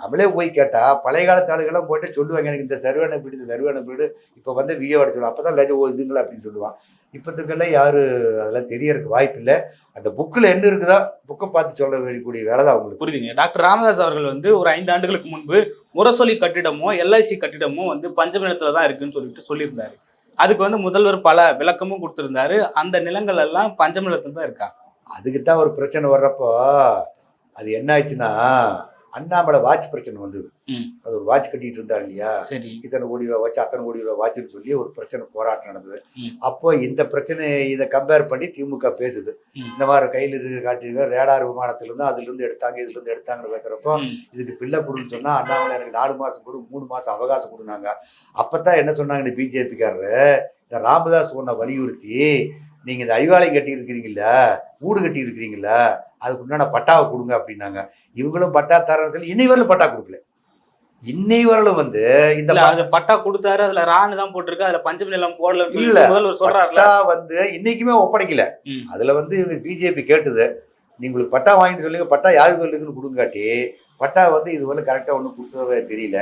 நம்மளே போய் கேட்டா பழைய காலத்து ஆளுகெல்லாம் போயிட்டு சொல்லுவாங்க எனக்கு இந்த சர்வேனை வீடு இந்த சர்வேனை வீடு இப்போ வந்து வியோ அடிச்சிடும் அப்பதான் லஜ ஓ இதுங்களா? அப்படின்னு சொல்லுவான். இப்போத்துக்கெல்லாம் யாரு அதெல்லாம் தெரியறதுக்கு வாய்ப்பு இல்லை. அந்த புக்கில் என்ன இருக்குதோ புக்கை பார்த்து சொல்ல வேண்டிய வேலை தான் அவங்களுக்கு. புரியுதுங்க. டாக்டர் ராமதாஸ் அவர்கள் வந்து ஒரு ஐந்து ஆண்டுகளுக்கு முன்பு முரசொலி கட்டிடமோ எல்ஐசி கட்டிடமோ வந்து பஞ்சம நிலத்துல தான் இருக்குன்னு சொல்லிட்டு சொல்லியிருந்தாரு. அதுக்கு வந்து முதல்வர் பல விளக்கமும் கொடுத்திருந்தாரு. அந்த நிலங்கள் எல்லாம் பஞ்சம நிலத்துல தான் இருக்கா? அதுக்கு தான் ஒரு பிரச்சனை வர்றப்போ அது என்ன ஆச்சுன்னா அண்ணாமலை வாட்ச் பிரச்சனை வந்தது. அது ஒரு வாட்ச் கட்டிட்டு இருந்தார் இல்லையா? இத்தனை கோடி ரூபா வச்சு அத்தனை கோடி ரூபா வாட்சுன்னு சொல்லி ஒரு பிரச்சனை போராட்டம் நடந்தது. அப்போ இந்த பிரச்சனை இதை கம்பேர் பண்ணி திமுக பேசுது. இந்த மாதிரி கையில் இருக்க காட்டியிருக்க ரேடார் விமானத்திலிருந்து அதுல இருந்து எடுத்தாங்க இதுல இருந்து எடுத்தாங்கன்னு பேசுறப்போ இதுக்கு பிள்ளை கொடுன்னு சொன்னா அண்ணாமலை எனக்கு நாலு மாசம் கொடு மூணு மாசம் அவகாசம் கொடுனாங்க அப்பதான் என்ன சொன்னாங்க இந்த பிஜேபிக்காரரு இந்த ராமதாஸ் ஒன்றை வலியுறுத்தி நீங்க இந்த அறிவாலயம் கட்டி இருக்கிறீங்களா வீடு கட்டி இருக்கிறீங்களா அதுக்கு உண்டான பட்டாவை கொடுங்க அப்படின்னாங்க. இவங்களும் பட்டா தரத்தில் இன்னை வரலும் பட்டா கொடுக்கல. இன்னை வரலும் வந்து இந்த அது பட்டா கொடுத்தாரு அதுல ராணு தான் போட்டிருக்கு அதுல பஞ்சம நிலம் போடலன்னு சொல்லி இல்ல. பட்டா வந்து இன்னைக்குமே ஒப்படைக்கல. அதுல வந்து இவங்க பிஜேபி கேட்டது நீ உங்களுக்கு பட்டா வாங்கிட்டு சொல்லுங்க பட்டா யாருக்கு இருக்குன்னு கொடுங்காட்டி பட்டா வந்து இது வந்து கரெக்டா ஒன்றும் கொடுத்ததே தெரியல.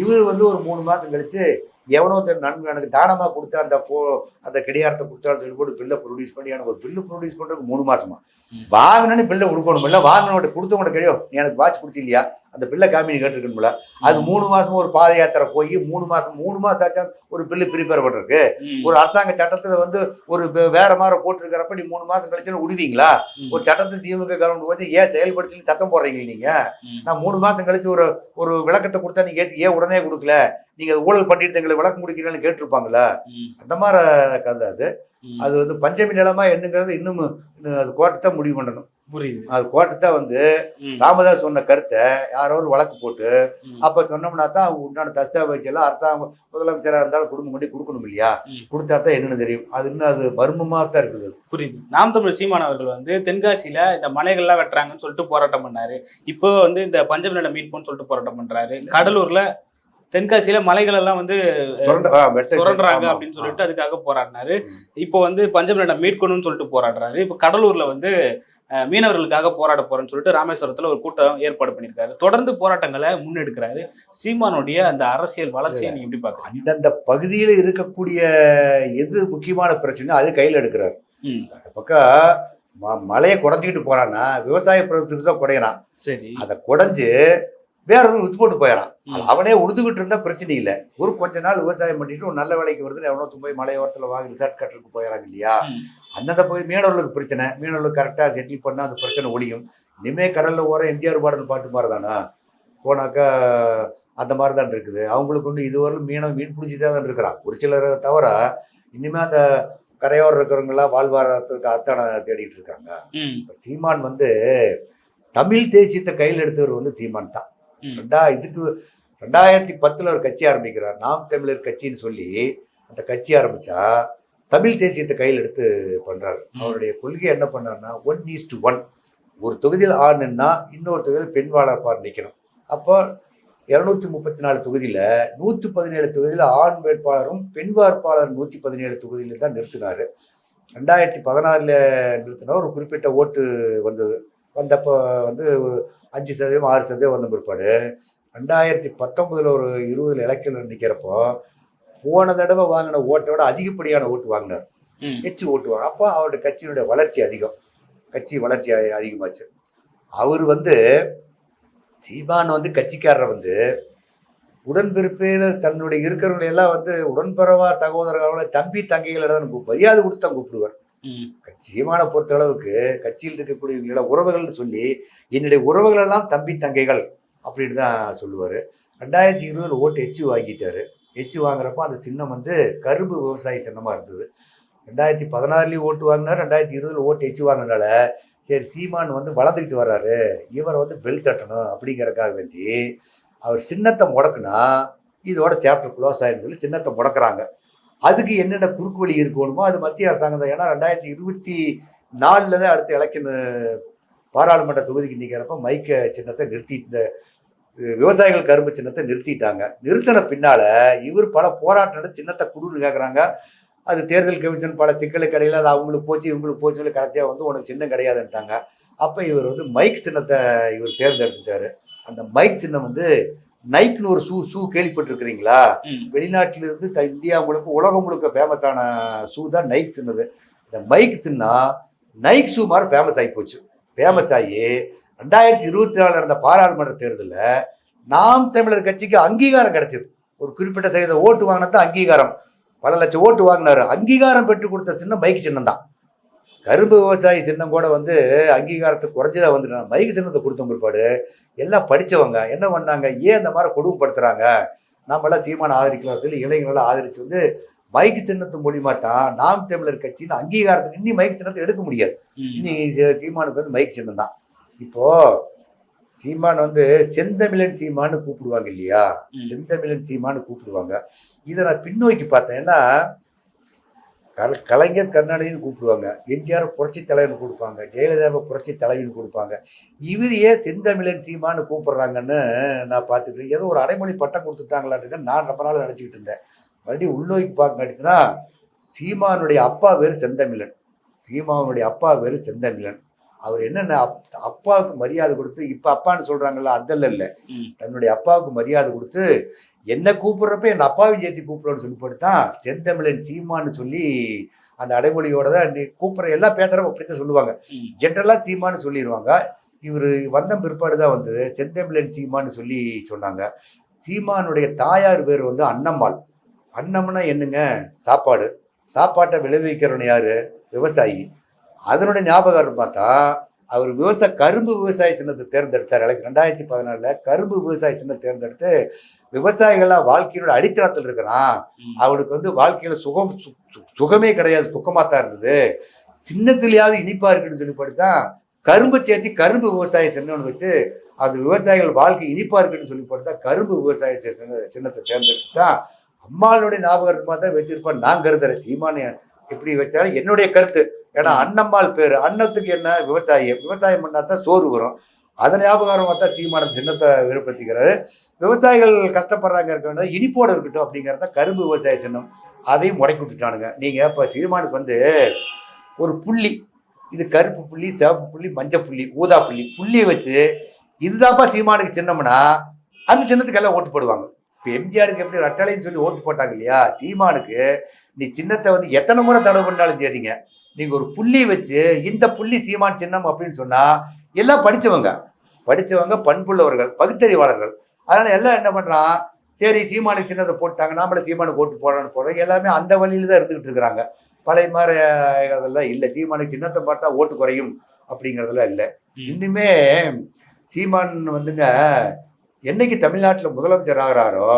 இவர் வந்து ஒரு மூணு மாதம் கழிச்சு எவனோ ஒருத்தர் நன்கு எனக்கு தானமா கொடுத்த அந்த ஃபோ அந்த கிடையாரத்தை கொடுத்தான்னு சொல்லி போட்டு பில்லை ப்ரொடியூஸ் பண்ணி எனக்கு ஒரு பில்லு ப்ரொடியூஸ் பண்றதுக்கு மூணு மாசமா ம். வாங்கினு பில்லை கொடுக்கணும் இல்லை வாங்கினவட்ட கொடுத்தவங்க கிடையாது நீ எனக்கு வாட்ச் கொடுத்தி இல்லையா அந்த பில்லை காமி கேட்டுருக்கணும்ல அது மூணு மாசம் ஒரு பாத யாத்திரை போய் மூணு மாசம் மூணு மாசம் ஆச்சா ஒரு பில்லு ப்ரிப்பேர் பண்றதுக்கு ம், ஒரு அரசாங்க சட்டத்துல வந்து ஒரு வேற மாதிரி போட்டிருக்கிறப்ப நீ மூணு மாசம் கழிச்சுன்னு விடுவீங்களா ஒரு சட்டத்தை திமுக கவர்மெண்ட் வந்து ஏன் செயல்படுத்தி சத்தம் போடுறீங்க நீங்க. நான் மூணு மாசம் கழிச்சு ஒரு ஒரு விளக்கத்தை கொடுத்தா நீங்க ஏன் உடனே கொடுக்கல? நீங்க ஊழல் பண்ணிட்டு எங்களை விளக்கம் கொடுக்கிறீங்கன்னு கேட்டிருப்பாங்களா அந்த மாதிரி கதை அது. அது வந்து பஞ்சமி நிலமா என்னங்கிறது இன்னும் இன்னும் அது கோர்ட்டு தான் முடிவு பண்ணணும். புரியுது அது கோர்ட்டு தான் வந்து ராமதாஸ் சொன்ன கருத்தை யாரோ ஒரு வழக்கு போட்டு. அப்ப சொன்னோம்னா தான் அவங்க உண்டான தஸ்தாவேஜ் எல்லாம் அரசாங்கம் முதலமைச்சராக இருந்தாலும் குடும்பம் கொண்டு கொடுக்கணும் இல்லையா. கொடுத்தா தான் என்னன்னு தெரியும் அது இன்னும் அது மர்மமாக தான் இருக்குது. புரியுது நாம் தமிழ் சீமான் அவர்கள் வந்து தென்காசியில இந்த மலைகள்லாம் வெட்டுறாங்கன்னு சொல்லிட்டு போராட்டம் பண்ணாரு இப்போ வந்து இந்த பஞ்சம நிலம் மீட்புன்னு சொல்லிட்டு போராட்டம் பண்றாரு கடலூர்ல தென்காசியில மலைகள் எல்லாம் வந்து சுரண்டுறாங்க. அப்படின்னு சொல்லிட்டு அதுக்காக போராடினாரு. இப்போ வந்து பஞ்சம நிலம் மீட்கணும்னு சொல்லிட்டு போராடுறாரு இப்போ கடலூர்ல வந்து மீனவர்களுக்காக போராட போறேன்னு சொல்லிட்டு ராமேஸ்வரத்துல ஒரு கூட்டம் ஏற்பாடு பண்ணியிருக்காரு. தொடர்ந்து போராட்டங்களை முன்னெடுக்கிறாரு. சீமானுடைய அந்த அரசியல் வளர்ச்சியை நீங்க எப்படி பாக்குறீங்க அந்தந்த பகுதியில் இருக்கக்கூடிய எது முக்கியமான பிரச்சனை அது கையில் எடுக்கிறார். அந்த பக்கம் ம- மலையை குறைஞ்சிக்கிட்டு போறான்னா விவசாய பிரதத்துக்கு தான் குடையிறான். சரி. அதை குடைஞ்சு வேற எதுவும் வித்து போட்டு போயிடறான் அவனே உடுத்துக்கிட்டு இருந்தா பிரச்சனை இல்லை. ஒரு கொஞ்ச நாள் விவசாயம் பண்ணிட்டு ஒரு நல்ல விலைக்கு வருதுன்னு எவனோ போய் மலையோரத்தில் வாங்கி ரிசார்ட் கட்டுறதுக்கு போயிடறாங்க இல்லையா. அந்தந்த பகுதி மீனவர்களுக்கு பிரச்சனை. மீனவர்களுக்கு கரெக்டாக செட்டில் பண்ணால் அந்த பிரச்சனை ஒழியும். இனிமே கடல்ல ஓர எம்ஜிஆர் பாடல் பாட்டு மாதிரி தானா போனாக்கா அந்த மாதிரி தான் இருக்குது. அவங்களுக்கு ஒன்று இதுவரையிலும் மீன மீன் பிடிச்சி தான் இருக்கிறான். ஒரு சிலரை தவிர இனிமே அந்த கரையோரம் இருக்கிறவங்களாம் வாழ்வாதாரத்துக்கு அத்தான தேடிட்டு இருக்காங்க. இப்ப தீமான் வந்து தமிழ் தேசியத்தை கையில் எடுத்தவர் வந்து தீமான் தான். ரெண்டா இதுக்கு ரெண்டாயிரத்தி பத்துல ஒரு கட்சி ஆரம்பிக்கிறார். நாம் தமிழர் கட்சின்னு சொல்லி அந்த கட்சி ஆரம்பிச்சா தமிழ் தேசியத்தை கையில் எடுத்து பண்றாரு. ம். அவருடைய கொள்கை என்ன பண்ணாருன்னா ஒன் ஈஸ் டு ஒன் ஒரு தொகுதியில் ஆணுன்னா இன்னொரு தொகுதியில் பெண் வாழப்பார் நிற்கணும் அப்போ இரநூத்தி முப்பத்தி நாலு தொகுதியில் நூற்றி பதினேழு தொகுதியில் ஆண் வேட்பாளரும் பெண் வேட்பாளர் நூற்றி பதினேழு தொகுதியில தான் நிறுத்தினாரு. ரெண்டாயிரத்தி பதினாறில் நிறுத்தினா ஒரு குறிப்பிட்ட ஓட்டு வந்தது. வந்தப்போ வந்து அஞ்சு சதவீதம் ஆறு சதவீதம் வந்த பிற்பாடு ரெண்டாயிரத்தி பத்தொன்பதுல ஒரு இருபதுல எலெக்ஷனில் நிற்கிறப்போ போன தடவை வாங்கின ஓட்டை விட அதிகப்படியான ஓட்டு வாங்கினார். எச்சு ஓட்டு வாங்க அப்போ அவருடைய கட்சியினுடைய வளர்ச்சி அதிகம். கட்சி வளர்ச்சி அதிகமாச்சு. அவர் வந்து சீமான் வந்து கட்சிக்காரரை வந்து உடன்பிறப்பேன்னு தன்னுடைய இருக்கிறவங்களை எல்லாம் வந்து உடன்பிறவா சகோதரர்களை தம்பி தங்கைகளை தான் மரியாதை கொடுத்து தான் கூப்பிடுவார். சீமான பொறுத்த அளவுக்கு கட்சியில் இருக்கக்கூடியவங்களோட உறவுகள்னு சொல்லி என்னுடைய உறவுகள் எல்லாம் தம்பி தங்கைகள் அப்படின்னு தான் சொல்லுவார். ரெண்டாயிரத்தி இருபதில் ஓட்டு எச்சு வாங்கிட்டார். எச்சு வாங்குறப்ப அந்த சின்னம் வந்து கரும்பு விவசாயி சின்னமாக இருந்தது. ரெண்டாயிரத்தி பதினாறுலேயும் ஓட்டு வாங்கினார் ரெண்டாயிரத்தி இருபதில் ஓட்டு எச்சு வாங்கினால சரி சீமான் வந்து வளர்ந்துக்கிட்டு வர்றாரு. இவரை வந்து பெல் தட்டணும் அப்படிங்கிறக்காக வேண்டி அவர் சின்னத்தை முடக்குனா இதோட சாப்டர் க்ளோஸ் ஆயிடுன்னு சொல்லி சின்னத்தை முடக்குறாங்க. அதுக்கு என்னென்ன குறுக்கு வழி இருக்கணுமோ அது மத்திய அரசாங்கம் தான். ஏன்னா ரெண்டாயிரத்தி இருபத்தி நாலில் தான் அடுத்த எலெக்ஷன் பாராளுமன்ற தொகுதிக்கு நிற்கிறப்ப மைக்க சின்னத்தை நிறுத்தி இந்த விவசாயிகள் கரும்பு சின்னத்தை நிறுத்திட்டாங்க. நிறுத்தின பின்னால் இவர் பல போராட்டம் சின்னத்தை குடுன்னு கேட்குறாங்க அது தேர்தல் கமிஷன் பல சிக்கலுக்கு இடையில அது அவங்களுக்கு போச்சு இவங்களுக்கு போச்சு சொல்லி கடைசியாக வந்து உனக்கு சின்னம் கிடையாதுன்ட்டாங்க. அப்போ இவர் வந்து மைக் சின்னத்தை இவர் தேர்ந்தெடுத்துட்டாரு. அந்த மைக் சின்னம் வந்து நைக்னு ஒரு ஷூ ஷூ கேள்விப்பட்டிருக்கிறீங்களா. வெளிநாட்டிலிருந்து இந்தியா முழுக்க உலகம் முழுக்க ஃபேமஸான ஷூ தான் நைக் சின்னது. இந்த மைக் சின்னா நைக் ஷூ மாதிரி ஃபேமஸ் ஆகி போச்சு. ஃபேமஸ் ஆகி ரெண்டாயிரத்தி இருபத்தி நாலு நடந்த பாராளுமன்ற தேர்தலில் நாம் தமிழர் கட்சிக்கு அங்கீகாரம் கிடைச்சது. ஒரு குறிப்பிட்ட சதவீத ஓட்டு வாங்கினது அங்கீகாரம். பல லட்சம் ஓட்டு வாங்கினாரு. அங்கீகாரம் பெற்று கொடுத்த சின்னம் மைக் சின்னம் தான். கரும்பு விவசாயி சின்னம் கூட வந்து அங்கீகாரத்தை குறைஞ்சதா வந்துட்டாங்க மைக் சின்னத்தை கொடுத்த பிற்பாடு எல்லாம் படிச்சவங்க என்ன பண்ணாங்க? ஏன் இந்த மாதிரி கொடுமைப்படுத்துறாங்க? நாமெல்லாம் சீமான ஆதரிக்கலாம் சொல்லி இளைஞர்களை ஆதரிச்சு வந்து மைக் சின்னத்து மூலியமா தான் நாம் தமிழர் கட்சின்னு அங்கீகாரத்துக்கு இன்னி மைக் சின்னத்தை எடுக்க முடியாது. இன்னி சீமானுக்கு வந்து மைக் சின்னம் தான். இப்போ சீமான் வந்து செந்தமிழன் சீமான்னு கூப்பிடுவாங்க இல்லையா. செந்தமிழன் சீமான்னு கூப்பிடுவாங்க. இதை நான் பின்னோக்கி பார்த்தேன். ஏன்னா கல கலைஞர் கருணாநிதினு கூப்பிடுவாங்க. எம்ஜிஆர் புரட்சி தலைவர்னு கொடுப்பாங்க. ஜெயலலிதாவை புரட்சி தலைவின்னு கொடுப்பாங்க. இவர் ஏன் செந்தமிழன் சீமான்னு கூப்பிடுறாங்கன்னு நான் பார்த்துட்டு ஏதோ ஒரு அடைமொழி பட்டம் கொடுத்துட்டாங்களான்னு நான் ரொம்ப நாள் நினச்சிக்கிட்டு இருந்தேன். மறுபடியும் உள்நோக்கி பார்க்க சீமானுடைய அப்பா பேர் செந்தமிழன். சீமானுடைய அப்பா பேர் செந்தமிழன். அவர் என்னென்ன அப் அப்பாவுக்கு மரியாதை கொடுத்து இப்போ அப்பான்னு சொல்கிறாங்கல்ல அதல்ல இல்லை. தன்னுடைய அப்பாவுக்கு மரியாதை கொடுத்து என்ன கூப்பிடுறப்ப என் அப்பாவையும் சேர்த்து கூப்பிடுறோன்னு சொல்லி போட்டுதான் செந்தமிழன் சீமான்னு சொல்லி அந்த அடைமொழியோட தான் கூப்பிட்ற எல்லாம் பேசுகிறப்ப அப்படித்தான் சொல்லுவாங்க. ம். ஜென்ரலாக சீமான்னு சொல்லிடுவாங்க இவர் வந்த பிற்பாடு தான் வந்தது. செந்தமிழன் சீமான்னு சொல்லி சொன்னாங்க. சீமானுடைய தாயார் பேர் வந்து அன்னம்மாள். அன்னம்னா என்னங்க? சாப்பாடு. சாப்பாட்டை விளைவிக்கிறவன் யாரு? விவசாயி. அதனுடைய ஞாபகம் பார்த்தா அவர் விவசாய கரும்பு விவசாய சின்னத்தை தேர்ந்தெடுத்தார். எனக்கு ரெண்டாயிரத்தி பதினாலில் கரும்பு விவசாய சின்னம் தேர்ந்தெடுத்து விவசாயிகளாக வாழ்க்கையோட அடித்தளத்தில் இருக்கிறான். அவனுக்கு வந்து வாழ்க்கையில சுகம் சுகமே கிடையாது. துக்கமாக தான் இருந்தது. சின்னத்திலேயாவது இனிப்பா இருக்குன்னு சொல்லி படித்தான் கரும்பு சேர்த்து கரும்பு விவசாய சின்னம்னு வச்சு அந்த விவசாயிகள் வாழ்க்கை இனிப்பா இருக்குன்னு சொல்லி படித்தா கரும்பு விவசாய சின்ன- சின்னத்தை தேர்ந்தெடுத்து தான் அம்மாளுடைய ஞாபகமாக தான் வச்சிருப்பான். நான் கருதுறேன். சீமானு எப்படி வச்சாலும் என்னுடைய கருத்து. ஏன்னா அன்னம்மாள் பேர். அன்னத்துக்கு என்ன விவசாயம் விவசாயம் பண்ணா தான் சோறு வரும். அதன் ஞாபகம் தான் சீமான சின்னத்தை விருப்பத்திக்கிறாரு. விவசாயிகள் கஷ்டப்படுறாங்க இருக்க வேண்டியது இனிப்போடு இருக்கட்டும் அப்படிங்கிறத கரும்பு விவசாய சின்னம் அதையும் முடக்கி விட்டுட்டானுங்க. நீங்கள் இப்போ சீமானுக்கு வந்து ஒரு புள்ளி இது கருப்பு புள்ளி சிவப்பு புள்ளி மஞ்சள் புள்ளி ஊதா புள்ளி புள்ளியை வச்சு இதுதான்ப்பா சீமானுக்கு சின்னம்னா அந்த சின்னத்துக்கு எல்லாம் ஓட்டு போடுவாங்க. இப்போ எம்ஜிஆருக்கு எப்படி ரெட்டலைன்னு சொல்லி ஓட்டு போட்டாங்க இல்லையா? சீமானுக்கு நீ சின்னத்தை வந்து எத்தனை முறை தடவை பண்ணாலும் சரிங்க. நீங்கள் ஒரு புள்ளி வச்சு இந்த புள்ளி சீமான் சின்னம் அப்படின்னு சொன்னால் எல்லாம் படித்தவங்க படித்தவங்க பண்புள்ளவர்கள் பகுத்தறிவாளர்கள். அதனால் எல்லாம் என்ன பண்ணுறான் சரி சீமானுக்கு சின்னதை போட்டாங்க நாமளே சீமானுக்கு ஓட்டு போடணும்னு போடுறோம். எல்லாமே அந்த வழியில தான் இருந்துகிட்டு இருக்கிறாங்க. பழைய மாதிரி அதெல்லாம் இல்லை. சீமானுக்கு சின்னத்தை பார்த்தா ஓட்டு குறையும் அப்படிங்கிறதெல்லாம் இல்லை. இன்னுமே சீமான் வந்துங்க என்னைக்கு தமிழ்நாட்டில் முதலமைச்சர் ஆகிறாரோ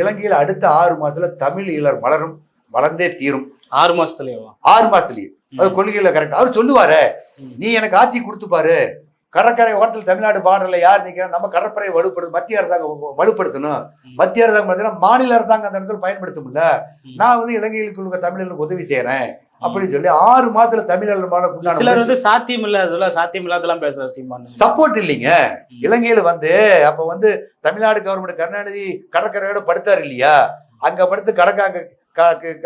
இலங்கையில் அடுத்த ஆறு மாதத்துல தமிழ் ஈழர் மலரும் வளர்ந்தே தீரும். ஆறு மாசத்துலயேவா? ஆறு மாசத்துலயே. அது கொள்கையில கரெக்ட் அவர் சொல்லுவாரு. நீ எனக்கு ஆட்சி கொடுத்து பாரு. கடற்கரை ஓரத்தில் தமிழ்நாடு பார்டர்ல யார் நிற்கிறா நம்ம கடற்படையை வலுப்படுத்து மத்திய அரசாங்கம் வலுப்படுத்தணும். மத்திய அரசாங்கம் பார்த்தீங்கன்னா மாநில அரசாங்கம் அந்த இடத்துல பயன்படுத்தும்ல. நான் வந்து இலங்கையில் உள்ள தமிழர்களுக்கு உதவி செய்யறேன் அப்படின்னு சொல்லி ஆறு மாதத்துல தமிழர்கள் சிலர் வந்து சாத்தியம் இல்லாததெல்லாம் சாத்தியம் இல்லாதெல்லாம் பேசுறாரு சீமான். சப்போர்ட் இல்லைங்க. இலங்கையில வந்து அப்ப வந்து தமிழ்நாடு கவர்மெண்ட் கருணாநிதி கடற்கரையோட படுத்தாரு இல்லையா? அங்க படுத்து கடற்காங்க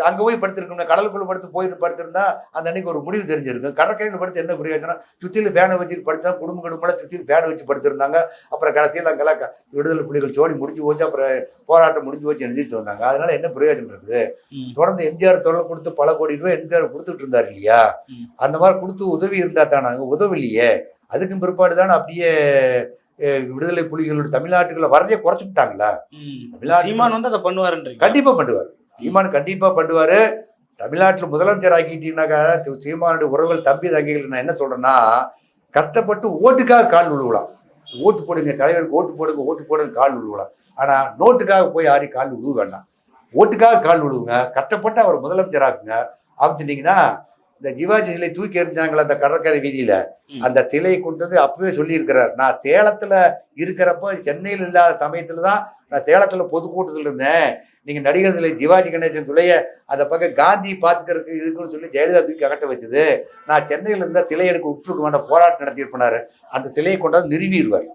அங்க போய் படுத்திருக்கோம்னா கடலுக்குள்ள படுத்து போயிட்டு படுத்திருந்தா அந்த அன்னைக்கு ஒரு முடிவு தெரிஞ்சிருக்கும். கடற்கரையில் படுத்து என்ன பிரயோஜனம் சுத்திலும் ஃபேனை வச்சுட்டு படுத்தா குடும்ப குடும்பம் சுத்திலும் ஃபேனை வச்சு படுத்திருந்தாங்க. அப்புறம் கடைசியில் அங்கெல்லாம் விடுதலை புலிகள் சோடி முடிஞ்சு போச்சு அப்புறம் போராட்டம் முடிஞ்சு போச்சு எழுதிட்டு வந்தாங்க. அதனால என்ன பிரயோஜனம் இருக்குது. தொடர்ந்து எம்ஜிஆர் தொழில் கொடுத்து பல கோடி ரூபாய் எம்ஜிஆர் கொடுத்துட்டு இருந்தார் இல்லையா. அந்த மாதிரி கொடுத்து உதவி இருந்தா தானே உதவிலையே அதுக்கும் பிற்பாடு தானே அப்படியே விடுதலை புலிகளோட தமிழ்நாட்டுக்குள்ள வரதையே குறைச்சு விட்டாங்களா ம். தமிழ்நாட்டுல- சீமான் வந்து அதை பண்ணுவாருன்றீங்க கண்டிப்பா பண்ணுவார். சீமான் கண்டிப்பா பண்ணுவாரு. தமிழ்நாட்டில் முதலமைச்சர் ஆக்கிட்டீங்கன்னாக்கா சீமானுடைய உறவுகள் தம்பி தங்கைகள் நான் என்ன சொல்றேன்னா கஷ்டப்பட்டு ஓட்டுக்காக கால் விழுவலாம் ஓட்டு போடுங்க தலைவருக்கு ஓட்டு போடுங்க ஓட்டு போடுங்க கால் விழுவலாம் ஆனா நோட்டுக்காக போய் யாரையும் கால் விழுவ வேண்டாம். ஓட்டுக்காக கால் விழுவுங்க கஷ்டப்பட்டு அவர் முதலமைச்சர் ஆக்குங்க. அமைச்சிட்டீங்கன்னா இந்த ஜிவாஜி சிலை தூக்கி எறிஞ்சாங்களே அந்த கடற்கரை வீதியில. அந்த சிலையை கொண்டு வந்து அப்பவே சொல்லியிருக்கிறார். நான் சேலத்துல இருக்கிறப்போ சென்னையில் இல்லாத சமயத்துல தான் நான் சேலத்துல பொதுக்கூட்டத்தில் இருந்தேன். நீங்க நடிகர் சிலை ஜிவாஜி கணேசன் துளைய அந்த பக்கம் காந்தி பாத்துக்கிறதுக்கு இதுக்குன்னு சொல்லி ஜெயலலிதா தூக்கி அகட்ட வச்சது. நான் சென்னையில இருந்தா சிலை எடுக்க விட்டுருக்க வேண்டாம் போராட்டம் நடத்தியிருப்பாரு அந்த சிலையை கொண்டாந்து நிறுவிடுவார்.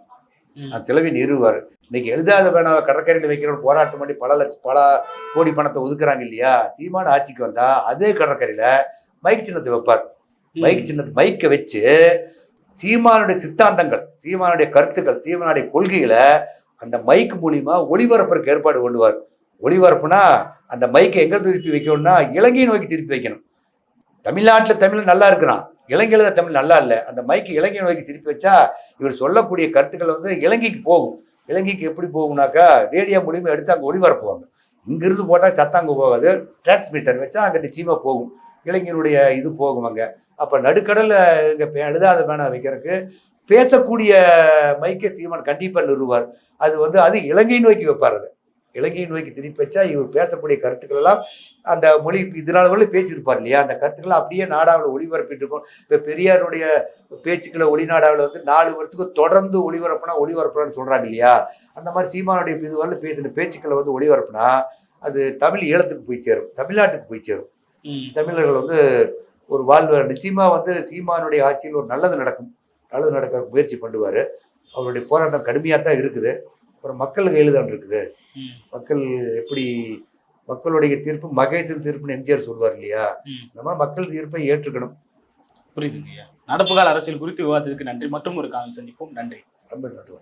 அந்த சிலவை நிறுவுவார் இன்னைக்கு எழுதாத வேணாம் கடற்கரையில் வைக்கிற போராட்டம் பண்ணி பல லட்சம் பல கோடி பணத்தை ஒதுக்குறாங்க இல்லையா? சீமான ஆட்சிக்கு வந்தா அதே கடற்கரையில மைக் சின்னத்தை வைப்பார். மைக் சின்னத்தை மைக்கை வச்சு சீமானுடைய சித்தாந்தங்கள் சீமானுடைய கருத்துக்கள் சீமானுடைய கொள்கைகளை அந்த மைக் மூலியமா ஒளிபரப்புறதுக்கு ஏற்பாடு பண்ணுவார். ஒளிபரப்புனா அந்த மைக்கை எங்க திருப்பி வைக்கணும்னா இலங்கையை நோக்கி திருப்பி வைக்கணும். தமிழ்நாட்டில் தமிழ் நல்லா இருக்கிறான். இலங்கையில் தான் தமிழ் நல்லா இல்லை. அந்த மைக்கு இலங்கை நோக்கி திருப்பி வச்சா இவர் சொல்லக்கூடிய கருத்துக்கள் வந்து இலங்கைக்கு போகும். இலங்கைக்கு எப்படி போகும்னாக்கா ரேடியோ மூலியமாக எடுத்து அங்கே ஒளிபரப்புவாங்க. இங்கிருந்து போட்டால் சத்தாங்க போகாது. டிரான்ஸ்மிட்டர் வச்சா அங்கே நிச்சயமாக போகும். இளைஞனுடைய இது போகும் அங்கே. அப்போ நடுக்கடலில் இங்கே எழுதாத மேனா வைக்கிறதுக்கு பேசக்கூடிய மைக்கை சீமான் கண்டிப்பாக நிறுவார். அது வந்து அது இலங்கை நோக்கி வைப்பார் அது. இலங்கை நோக்கி திருப்பி வச்சா இவர் பேசக்கூடிய கருத்துக்கள் எல்லாம் அந்த மொழி இதனால கூட பேசியிருப்பார் இல்லையா? அந்த கருத்துக்களை அப்படியே நாடாவில் ஒளிபரப்பிட்டு இருக்கோம் இப்போ பெரியாருடைய பேச்சுக்களை ஒளிநாடாவில் வந்து நாலு வருஷத்துக்கு தொடர்ந்து ஒளிபரப்புனா ஒளிபரப்புறான்னு சொல்றாங்க இல்லையா? அந்த மாதிரி சீமானுடைய இது வரல பேசின பேச்சுக்களை வந்து ஒளிபரப்புனா அது தமிழ் ஈழத்துக்கு போய் சேரும். தமிழ்நாட்டுக்கு போய் சேரும். தமிழர்கள் வந்து ஒரு வாழ்வு நிச்சயமா வந்து சீமானுடைய ஆட்சியில் ஒரு நல்லது நடக்கும். நல்லது நடக்க முயற்சி பண்ணுவார். அவருடைய போராட்டம் கடுமையாக தான் இருக்குது. அப்புறம் மக்கள் கையில் தான் இருக்குது. மக்கள் எப்படி மக்களுடைய தீர்ப்பு மகேசன் தீர்ப்புன்னு எம்ஜிஆர் சொல்வார் இல்லையா. இந்த மாதிரி மக்கள் தீர்ப்பை ஏற்றுக்கணும். புரியுதுங்க நடப்பு கால அரசியல் குறித்து விவாதத்துக்கு நன்றி. மற்றும் ஒரு காலம் சந்திப்போம். நன்றி. ரொம்ப நன்றி.